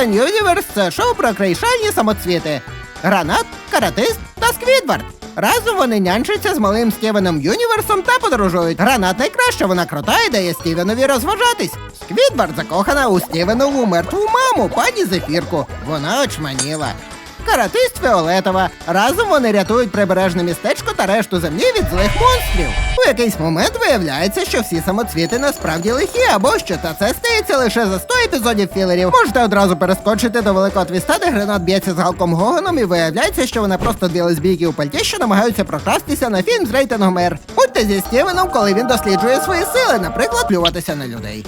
Стівен Юніверс це шоу про крейшальні самоцвіти. Гранат, каратист та Сквідвард. Разом вони нянчаться з малим Стівеном Юніверсом та подорожують. Гранат найкраще вона крута і дає Стівенові розважатись. Сквідвард закохана у Стівенову мертву маму, пані Зефірку. Вона очманіла. Каратист Фіолетова. Разом вони рятують прибережне містечко та решту землі від злих монстрів. У якийсь момент виявляється, що всі самоцвіти насправді лихі, або що та це стається лише за 100 епізодів філерів. Можете одразу перескочити до великого твіста, де гранат б'ється з Галком Гоганом, і виявляється, що вона просто дві лесбійки у пальті, що намагаються прокрастися на фільм з рейтингом Р. Будьте зі Стівеном, коли він досліджує свої сили, наприклад, плюватися на людей.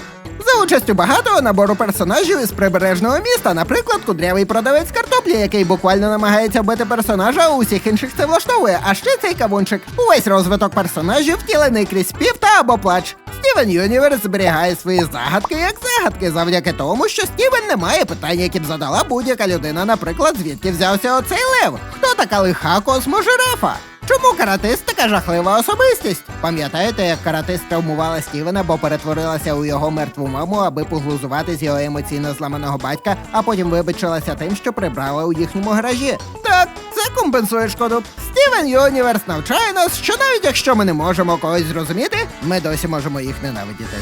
За участю багатого набору персонажів із прибережного міста, наприклад, кудрявий продавець картоплі, який буквально намагається вбити персонажа, а усіх інших це влаштовує. А ще цей кавунчик. Увесь розвиток персонажів втілений крізь спів та або плач. Стівен Юніверс зберігає свої загадки як загадки завдяки тому, що Стівен не має питань, які б задала будь-яка людина, наприклад, звідки взявся оцей лев? Хто така лиха косможирафа? Чому каратист така жахлива особистість? Пам'ятаєте, як каратист травмувала Стівена, бо перетворилася у його мертву маму, аби поглузувати з його емоційно зламаного батька, а потім вибачилася тим, що прибрала у їхньому гаражі? Так, це компенсує шкоду. Стівен Юніверс навчає нас, що навіть якщо ми не можемо когось зрозуміти, ми досі можемо їх ненавидіти.